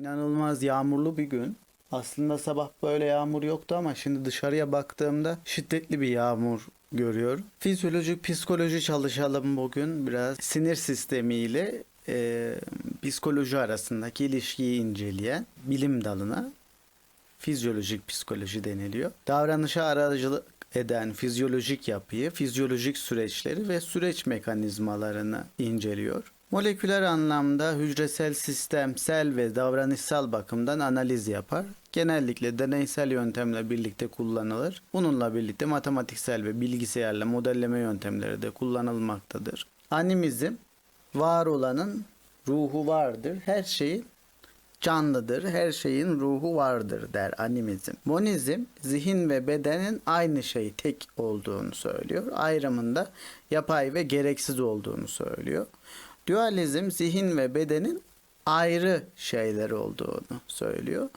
İnanılmaz yağmurlu bir gün. Aslında sabah böyle yağmur yoktu ama şimdi dışarıya baktığımda şiddetli bir yağmur görüyorum. Fizyolojik psikoloji çalışalım bugün biraz. Sinir sistemi ile e, psikoloji arasındaki ilişkiyi inceleyen bilim dalına fizyolojik psikoloji deniliyor. Davranışa aracılık eden fizyolojik yapıyı, fizyolojik süreçleri ve süreç mekanizmalarını inceliyor. Moleküler anlamda hücresel, sistemsel ve davranışsal bakımdan analiz yapar. Genellikle deneysel yöntemle birlikte kullanılır. Bununla birlikte matematiksel ve bilgisayarla modelleme yöntemleri de kullanılmaktadır. Animizm, var olanın ruhu vardır. Her şeyin canlıdır, her şeyin ruhu vardır der animizm. Monizm, zihin ve bedenin aynı şey tek olduğunu söylüyor. Ayrımında yapay ve gereksiz olduğunu söylüyor. Dualizm, zihin ve bedenin ayrı şeyler olduğunu söylüyor.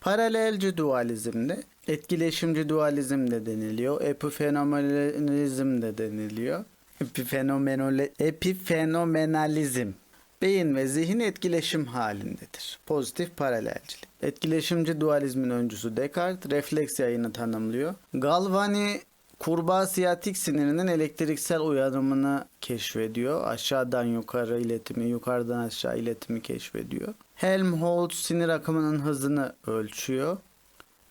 Paralelci dualizmde etkileşimci dualizm de deniliyor. Epifenomenalizm de deniliyor. Epifenomenole, epifenomenalizm beyin ve zihin etkileşim halindedir. Pozitif paralelcilik. Etkileşimci dualizmin öncüsü Descartes refleks yayını tanımlıyor. Galvani kurbağa siyatik sinirinin elektriksel uyarımını keşfediyor. Aşağıdan yukarı iletimi, yukarıdan aşağı iletimi keşfediyor. Helmholtz sinir akımının hızını ölçüyor.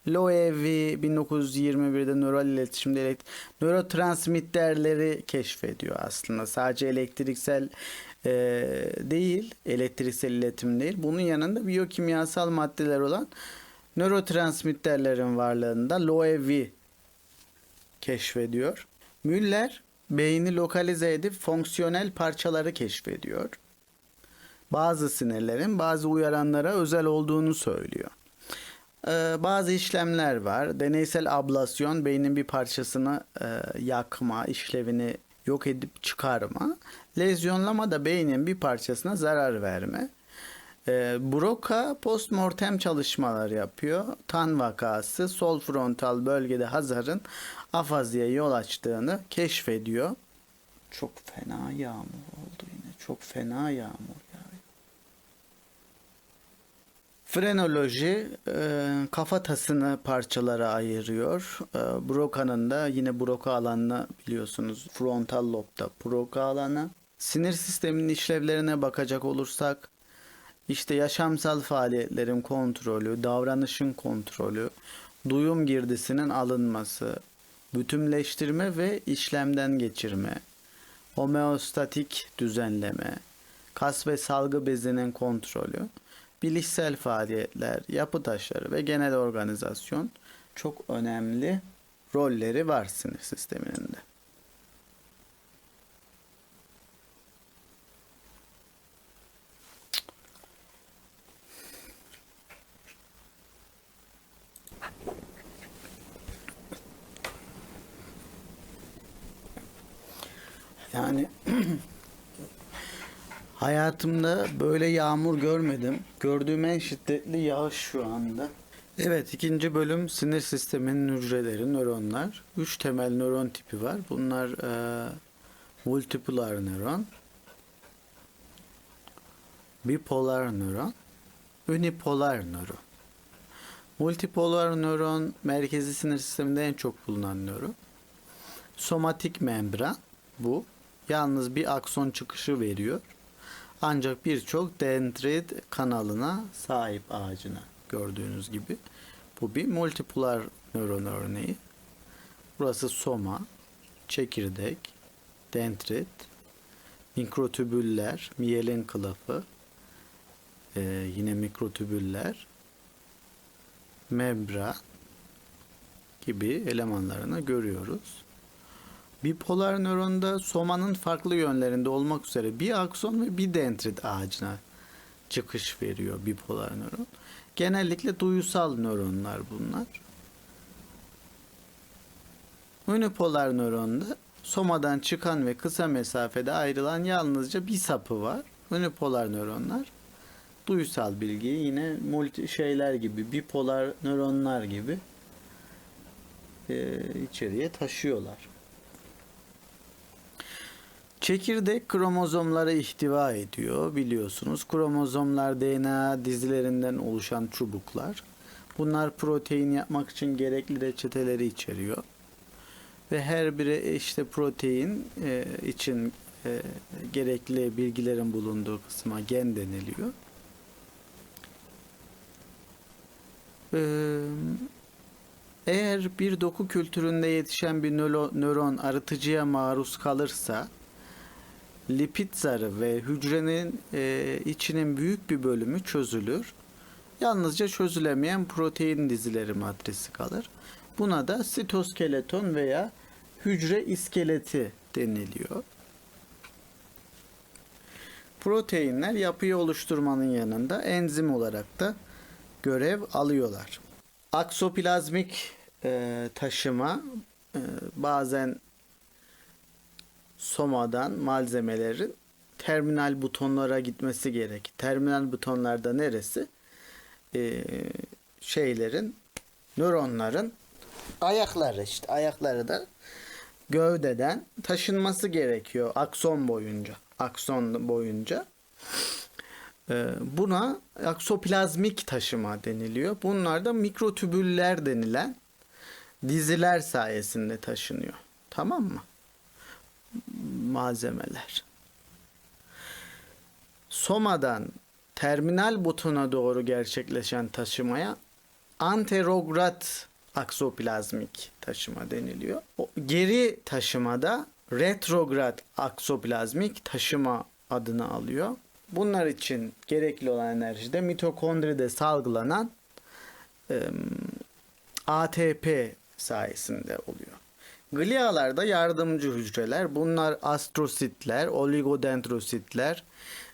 Loewi 1921'de nöral iletişimde elekt- nörotransmitterleri keşfediyor aslında. Sadece elektriksel e, değil, elektriksel iletim değil. Bunun yanında biyokimyasal maddeler olan nörotransmitterlerin varlığında Loewi keşfediyor. Müller beyni lokalize edip fonksiyonel parçaları keşfediyor. Bazı sinirlerin bazı uyaranlara özel olduğunu söylüyor. Ee, bazı işlemler var. Deneysel ablasyon beynin bir parçasını e, yakma, işlevini yok edip çıkarma. Lezyonlama da beynin bir parçasına zarar verme. Ee, Broca postmortem çalışmalar yapıyor. Tan vakası sol frontal bölgede Hazar'ın afaziye yol açtığını keşfediyor. Çok fena yağmur oldu yine. Çok fena yağmur yağıyor. Frenoloji e, kafatasını parçalara ayırıyor. E, da yine Broca alanını biliyorsunuz frontal lobda Broca alanı. Sinir sisteminin işlevlerine bakacak olursak işte yaşamsal faaliyetlerin kontrolü, davranışın kontrolü, duyum girdisinin alınması, bütünleştirme ve işlemden geçirme, homeostatik düzenleme, kas ve salgı bezinin kontrolü, bilişsel faaliyetler, yapı taşları ve genel organizasyon çok önemli rolleri var sinir sisteminin. Yani hayatımda böyle yağmur görmedim. Gördüğüm en şiddetli yağış şu anda. Evet ikinci bölüm sinir sisteminin hücreleri, nöronlar. Üç temel nöron tipi var. Bunlar e, multipolar nöron, bipolar nöron, unipolar nöron. Multipolar nöron merkezi sinir sisteminde en çok bulunan nöron. Somatik membran bu. Yalnız bir akson çıkışı veriyor. Ancak birçok dendrit kanalına sahip ağacına gördüğünüz gibi. Bu bir multipolar nöron örneği. Burası soma, çekirdek, dendrit, mikrotübüller, miyelin kılıfı, ee, yine mikrotübüller, membran gibi elemanlarını görüyoruz. Bipolar nöronda somanın farklı yönlerinde olmak üzere bir akson ve bir dendrit ağacına çıkış veriyor bipolar nöron. Genellikle duyusal nöronlar bunlar. Unipolar nöronda somadan çıkan ve kısa mesafede ayrılan yalnızca bir sapı var. Unipolar nöronlar duyusal bilgiyi yine multi şeyler gibi bipolar nöronlar gibi e, içeriye taşıyorlar. Çekirdek kromozomları ihtiva ediyor biliyorsunuz. Kromozomlar DNA dizilerinden oluşan çubuklar. Bunlar protein yapmak için gerekli reçeteleri içeriyor. Ve her biri işte protein e, için e, gerekli bilgilerin bulunduğu kısma gen deniliyor. Ee, eğer bir doku kültüründe yetişen bir nöro- nöron arıtıcıya maruz kalırsa lipid zarı ve hücrenin e, içinin büyük bir bölümü çözülür. Yalnızca çözülemeyen protein dizileri matrisi kalır. Buna da sitoskeleton veya hücre iskeleti deniliyor. Proteinler yapıyı oluşturmanın yanında enzim olarak da görev alıyorlar. Aksoplazmik e, taşıma e, bazen somadan malzemelerin terminal butonlara gitmesi gerek. Terminal butonlarda neresi? E, şeylerin, nöronların ayakları işte. Ayakları da gövdeden taşınması gerekiyor akson boyunca. Akson boyunca. Ee, Buna aksoplazmik taşıma deniliyor. Bunlar da mikrotübüller denilen diziler sayesinde taşınıyor. Tamam mı? Malzemeler. Somadan terminal butona doğru gerçekleşen taşımaya anterograd aksoplazmik taşıma deniliyor. O geri taşımada retrograd aksoplazmik taşıma adını alıyor. Bunlar için gerekli olan enerji de mitokondride salgılanan e, ATP sayesinde oluyor. Glialar da yardımcı hücreler. Bunlar astrositler, oligodendrositler,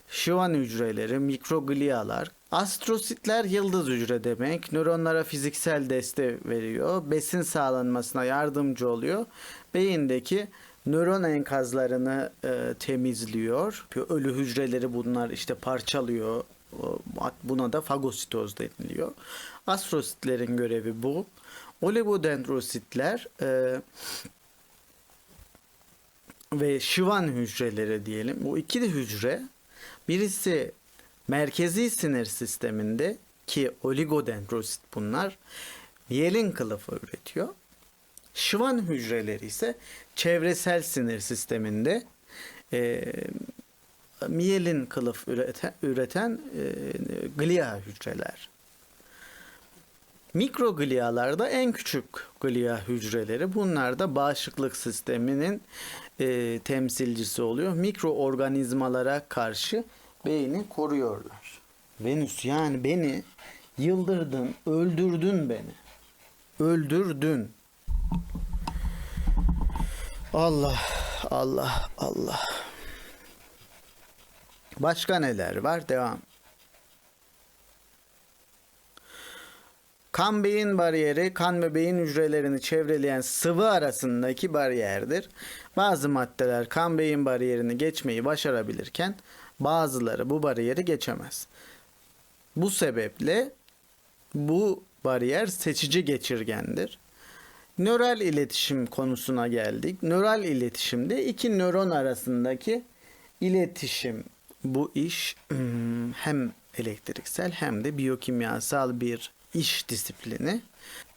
şivan hücreleri, mikroglialar. Astrositler yıldız hücre demek. Nöronlara fiziksel destek veriyor. Besin sağlanmasına yardımcı oluyor. Beyindeki nöron enkazlarını e, temizliyor. Ölü hücreleri bunlar işte parçalıyor. Buna da fagositoz deniliyor. Astrositlerin görevi bu. Oligodendrositler e, ve şivan hücreleri diyelim. Bu iki de hücre birisi merkezi sinir sisteminde ki oligodendrosit bunlar miyelin kılıfı üretiyor. Şivan hücreleri ise çevresel sinir sisteminde e, miyelin kılıf üreten, üreten e, glia hücreler. Mikroglialar da en küçük glia hücreleri. Bunlar da bağışıklık sisteminin e, temsilcisi oluyor. Mikroorganizmalara karşı beyni koruyorlar. Venüs yani beni yıldırdın, öldürdün beni. Öldürdün. Allah, Allah, Allah. Başka neler var? Devam. Kan beyin bariyeri kan ve beyin hücrelerini çevreleyen sıvı arasındaki bariyerdir. Bazı maddeler kan beyin bariyerini geçmeyi başarabilirken bazıları bu bariyeri geçemez. Bu sebeple bu bariyer seçici geçirgendir. Nöral iletişim konusuna geldik. Nöral iletişimde iki nöron arasındaki iletişim. Bu iş hem elektriksel hem de biyokimyasal bir iş disiplini.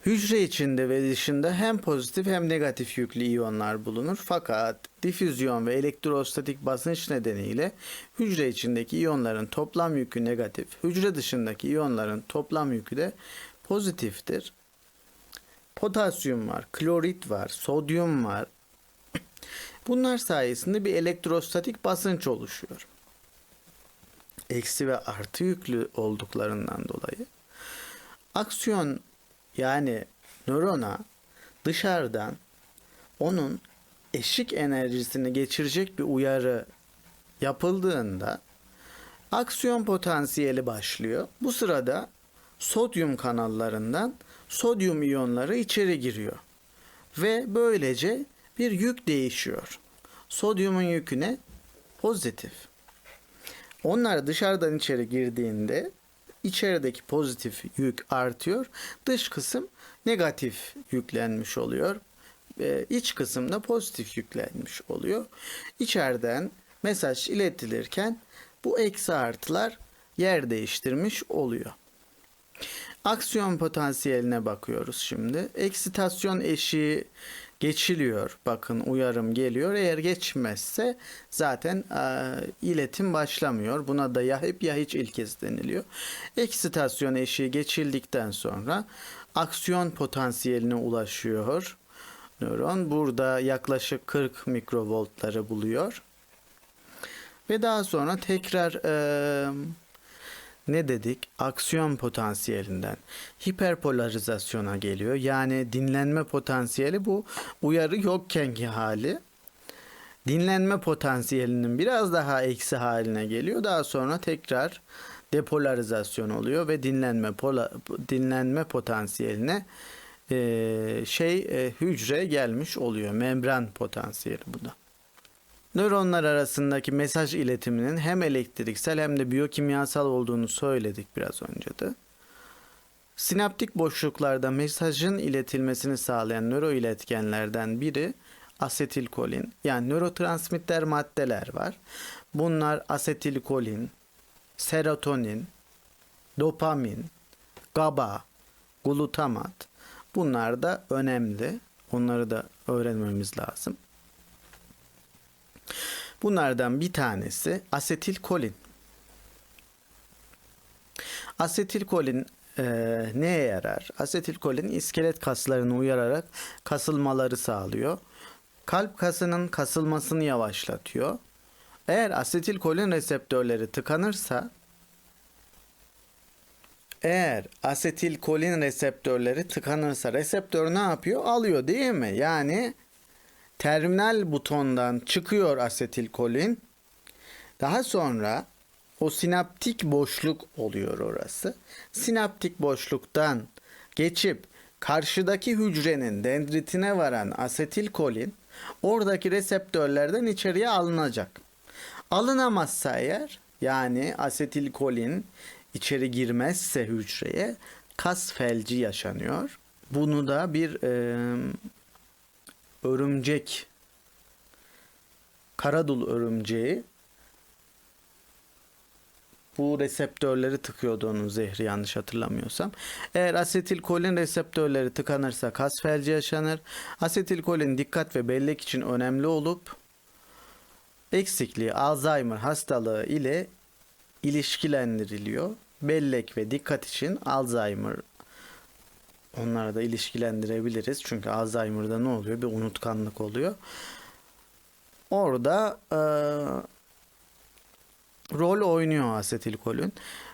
Hücre içinde ve dışında hem pozitif hem negatif yüklü iyonlar bulunur. Fakat difüzyon ve elektrostatik basınç nedeniyle hücre içindeki iyonların toplam yükü negatif, hücre dışındaki iyonların toplam yükü de pozitiftir. Potasyum var, klorit var, sodyum var. Bunlar sayesinde bir elektrostatik basınç oluşuyor. Eksi ve artı yüklü olduklarından dolayı. Aksiyon yani nörona dışarıdan onun eşik enerjisini geçirecek bir uyarı yapıldığında aksiyon potansiyeli başlıyor. Bu sırada sodyum kanallarından sodyum iyonları içeri giriyor. Ve böylece bir yük değişiyor. Sodyumun yüküne pozitif. Onlar dışarıdan içeri girdiğinde içerideki pozitif yük artıyor. Dış kısım negatif yüklenmiş oluyor. e, iç kısımda pozitif yüklenmiş oluyor. İçeriden mesaj iletilirken bu eksi artılar yer değiştirmiş oluyor. Aksiyon potansiyeline bakıyoruz şimdi. Eksitasyon eşiği geçiliyor. Bakın uyarım geliyor. Eğer geçmezse zaten e, iletim başlamıyor. Buna da ya hep ya hiç ilkesi deniliyor. Eksitasyon eşiği geçildikten sonra aksiyon potansiyeline ulaşıyor. Nöron burada yaklaşık 40 mikrovoltları buluyor. Ve daha sonra tekrar e, ne dedik? Aksiyon potansiyelinden hiperpolarizasyona geliyor. Yani dinlenme potansiyeli bu uyarı yokkenki hali. Dinlenme potansiyelinin biraz daha eksi haline geliyor. Daha sonra tekrar depolarizasyon oluyor ve dinlenme pola, dinlenme potansiyeline e, şey e, hücre gelmiş oluyor. Membran potansiyeli bu da. Nöronlar arasındaki mesaj iletiminin hem elektriksel hem de biyokimyasal olduğunu söyledik biraz önce de. Sinaptik boşluklarda mesajın iletilmesini sağlayan nöroiletkenlerden biri asetilkolin yani nörotransmitter maddeler var. Bunlar asetilkolin, serotonin, dopamin, GABA, glutamat. Bunlar da önemli. Onları da öğrenmemiz lazım. Bunlardan bir tanesi asetilkolin. Asetilkolin e, neye yarar? Asetilkolin iskelet kaslarını uyararak kasılmaları sağlıyor. Kalp kasının kasılmasını yavaşlatıyor. Eğer asetilkolin reseptörleri tıkanırsa eğer asetilkolin reseptörleri tıkanırsa reseptör ne yapıyor? Alıyor değil mi? Yani terminal butondan çıkıyor asetilkolin. Daha sonra o sinaptik boşluk oluyor orası. Sinaptik boşluktan geçip karşıdaki hücrenin dendritine varan asetilkolin oradaki reseptörlerden içeriye alınacak. Alınamazsa eğer yani asetilkolin içeri girmezse hücreye kas felci yaşanıyor. Bunu da bir e, örümcek karadul örümceği bu reseptörleri tıkıyordu onun zehri yanlış hatırlamıyorsam. Eğer asetilkolin reseptörleri tıkanırsa kas felci yaşanır. Asetilkolin dikkat ve bellek için önemli olup eksikliği Alzheimer hastalığı ile ilişkilendiriliyor. Bellek ve dikkat için Alzheimer onlara da ilişkilendirebiliriz. Çünkü Alzheimer'da ne oluyor? Bir unutkanlık oluyor. Orada e, rol oynuyor asetilkolin.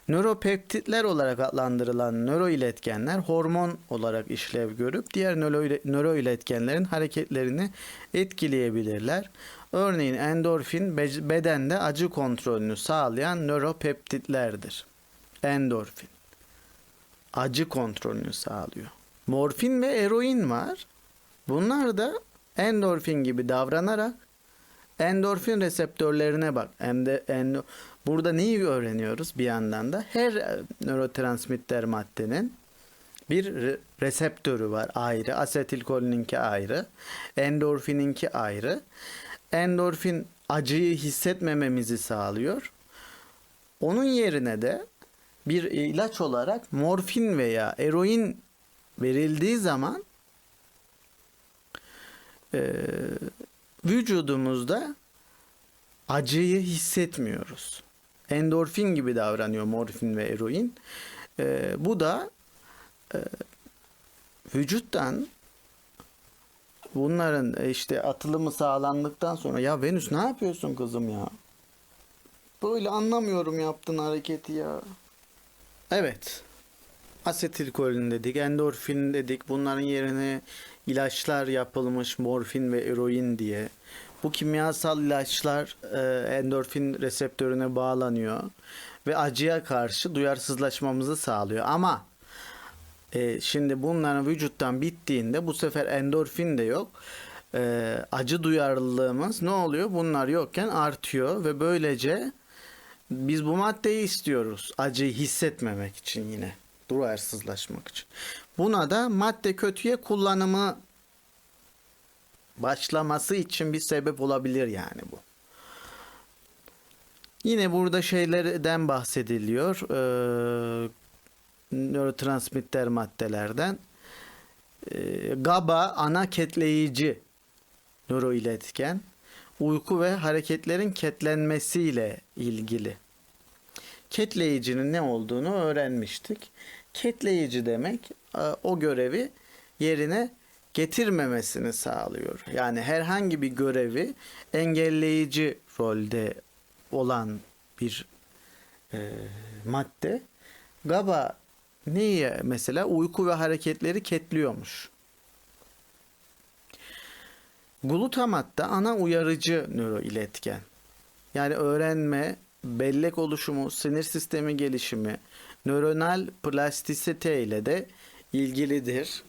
Nöropeptitler olarak adlandırılan nöroiletkenler hormon olarak işlev görüp diğer nöro- nöroiletkenlerin hareketlerini etkileyebilirler. Örneğin endorfin be- bedende acı kontrolünü sağlayan nöropeptitlerdir. Endorfin acı kontrolünü sağlıyor. Morfin ve eroin var. Bunlar da endorfin gibi davranarak endorfin reseptörlerine bak. Burada neyi öğreniyoruz bir yandan da her nörotransmitter maddenin bir re- reseptörü var ayrı. Asetilkolininki ayrı. Endorfininki ayrı. Endorfin acıyı hissetmememizi sağlıyor. Onun yerine de bir ilaç olarak morfin veya eroin verildiği zaman e, vücudumuzda acıyı hissetmiyoruz. Endorfin gibi davranıyor morfin ve eroin. E, bu da e, vücuttan bunların e, işte atılımı sağlandıktan sonra ya Venüs ne yapıyorsun kızım ya? Böyle anlamıyorum yaptığın hareketi ya. Evet. Asetilkolin dedik, endorfin dedik. Bunların yerine ilaçlar yapılmış morfin ve eroin diye. Bu kimyasal ilaçlar e, endorfin reseptörüne bağlanıyor ve acıya karşı duyarsızlaşmamızı sağlıyor. Ama e, şimdi bunların vücuttan bittiğinde bu sefer endorfin de yok. E, acı duyarlılığımız ne oluyor? Bunlar yokken artıyor ve böylece biz bu maddeyi istiyoruz. Acıyı hissetmemek için yine. Duyarsızlaşmak için. Buna da madde kötüye kullanımı başlaması için bir sebep olabilir yani bu. Yine burada şeylerden bahsediliyor. Ee, nörotransmitter maddelerden. Ee, GABA ana ketleyici nöroiletken. Uyku ve hareketlerin ketlenmesiyle ilgili. Ketleyicinin ne olduğunu öğrenmiştik. Ketleyici demek e, o görevi yerine getirmemesini sağlıyor. Yani herhangi bir görevi engelleyici rolde olan bir e, madde. GABA neyi mesela uyku ve hareketleri ketliyormuş. Glutamat da ana uyarıcı nöroiletken. Yani öğrenme, bellek oluşumu, sinir sistemi gelişimi, nöronal plastisite ile de ilgilidir.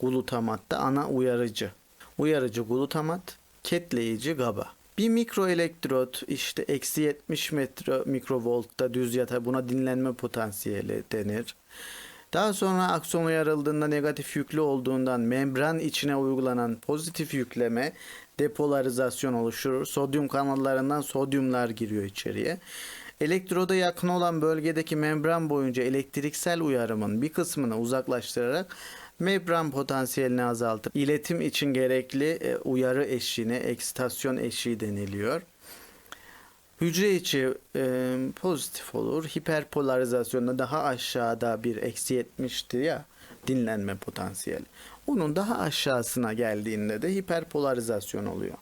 Glutamat da ana uyarıcı. Uyarıcı glutamat, ketleyici GABA. Bir mikroelektrot işte eksi 70 metro, mikrovoltta düz yatay buna dinlenme potansiyeli denir. Daha sonra akson uyarıldığında negatif yüklü olduğundan membran içine uygulanan pozitif yükleme depolarizasyon oluşturur. Sodyum kanallarından sodyumlar giriyor içeriye. Elektroda yakın olan bölgedeki membran boyunca elektriksel uyarımın bir kısmını uzaklaştırarak membran potansiyelini azaltır. İletim için gerekli e, uyarı eşiğine eksitasyon eşiği deniliyor. Hücre içi e, pozitif olur. Hiperpolarizasyonda daha aşağıda bir eksi 70'ti ya dinlenme potansiyeli. Onun daha aşağısına geldiğinde de hiperpolarizasyon oluyor.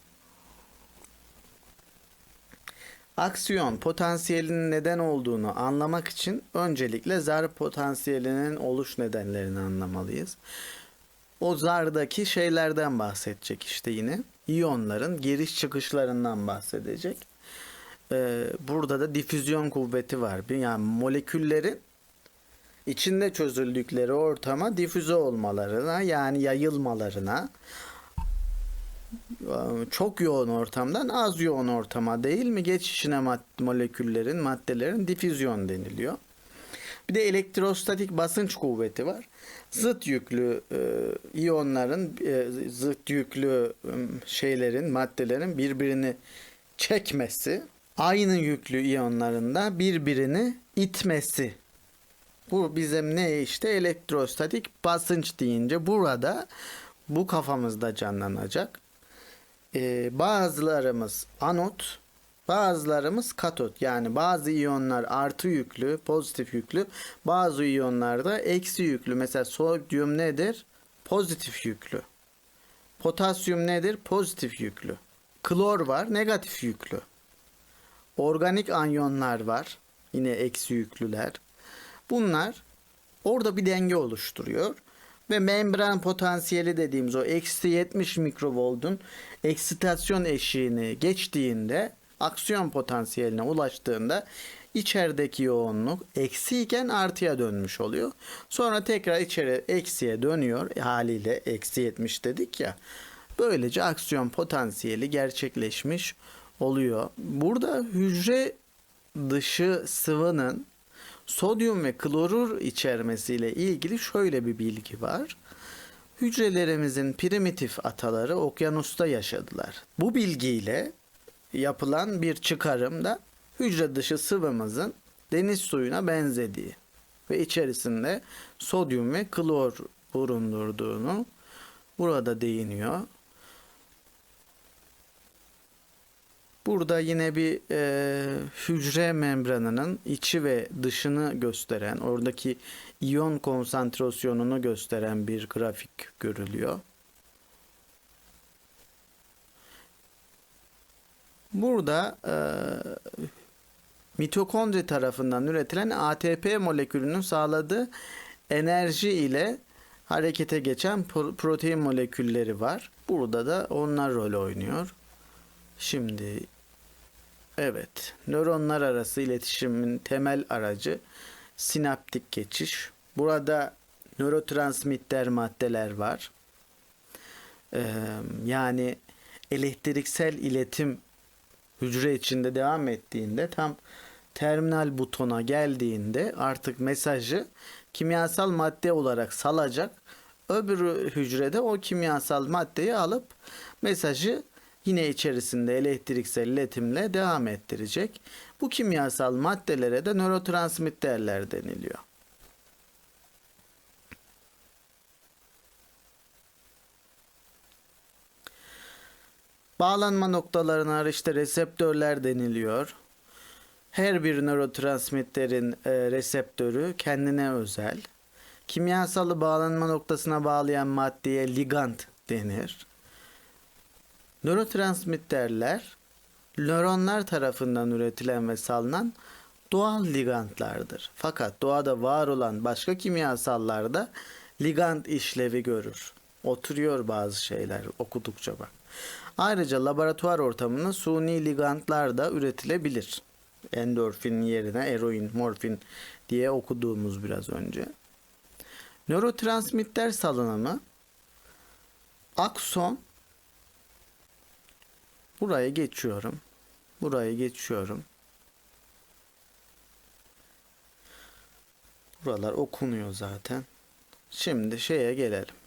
Aksiyon potansiyelinin neden olduğunu anlamak için öncelikle zar potansiyelinin oluş nedenlerini anlamalıyız. O zardaki şeylerden bahsedecek işte yine. İyonların giriş çıkışlarından bahsedecek. Ee, burada da difüzyon kuvveti var. Yani moleküllerin içinde çözüldükleri ortama difüze olmalarına yani yayılmalarına çok yoğun ortamdan az yoğun ortama değil mi geçişine mad- moleküllerin maddelerin difüzyon deniliyor. Bir de elektrostatik basınç kuvveti var. Zıt yüklü e, iyonların e, zıt yüklü e, şeylerin maddelerin birbirini çekmesi aynı yüklü iyonların da birbirini itmesi. Bu bizim ne işte elektrostatik basınç deyince burada bu kafamızda canlanacak. Ee, bazılarımız anot, bazılarımız katot. Yani bazı iyonlar artı yüklü, pozitif yüklü. Bazı iyonlar da eksi yüklü. Mesela sodyum nedir? Pozitif yüklü. Potasyum nedir? Pozitif yüklü. Klor var, negatif yüklü. Organik anyonlar var. Yine eksi yüklüler. Bunlar orada bir denge oluşturuyor. Ve membran potansiyeli dediğimiz o eksi 70 mikrovoltun eksitasyon eşiğini geçtiğinde aksiyon potansiyeline ulaştığında içerideki yoğunluk eksiyken artıya dönmüş oluyor. Sonra tekrar içeri eksiye dönüyor haliyle eksi 70 dedik ya. Böylece aksiyon potansiyeli gerçekleşmiş oluyor. Burada hücre dışı sıvının sodyum ve klorür içermesiyle ilgili şöyle bir bilgi var. Hücrelerimizin primitif ataları okyanusta yaşadılar. Bu bilgiyle yapılan bir çıkarım da hücre dışı sıvımızın deniz suyuna benzediği ve içerisinde sodyum ve klor bulundurduğunu burada değiniyor. Burada yine bir e, hücre membranının içi ve dışını gösteren, oradaki iyon konsantrasyonunu gösteren bir grafik görülüyor. Burada e, mitokondri tarafından üretilen ATP molekülünün sağladığı enerji ile harekete geçen protein molekülleri var. Burada da onlar rol oynuyor. Şimdi evet nöronlar arası iletişimin temel aracı sinaptik geçiş. Burada nörotransmitter maddeler var. Ee, yani elektriksel iletim hücre içinde devam ettiğinde tam terminal butona geldiğinde artık mesajı kimyasal madde olarak salacak Öbür hücrede o kimyasal maddeyi alıp mesajı yine içerisinde elektriksel iletimle devam ettirecek. Bu kimyasal maddelere de nörotransmitterler deniliyor. Bağlanma noktalarına işte reseptörler deniliyor. Her bir nörotransmitterin e, reseptörü kendine özel. Kimyasalı bağlanma noktasına bağlayan maddeye ligand denir. Nörotransmitterler nöronlar tarafından üretilen ve salınan doğal ligandlardır. Fakat doğada var olan başka kimyasallarda ligand işlevi görür. Oturuyor bazı şeyler okudukça bak. Ayrıca laboratuvar ortamında suni ligandlar da üretilebilir. Endorfin yerine eroin, morfin diye okuduğumuz biraz önce. Nörotransmitter salınımı akson buraya geçiyorum. Buraya geçiyorum. Buralar okunuyor zaten. Şimdi şeye gelelim.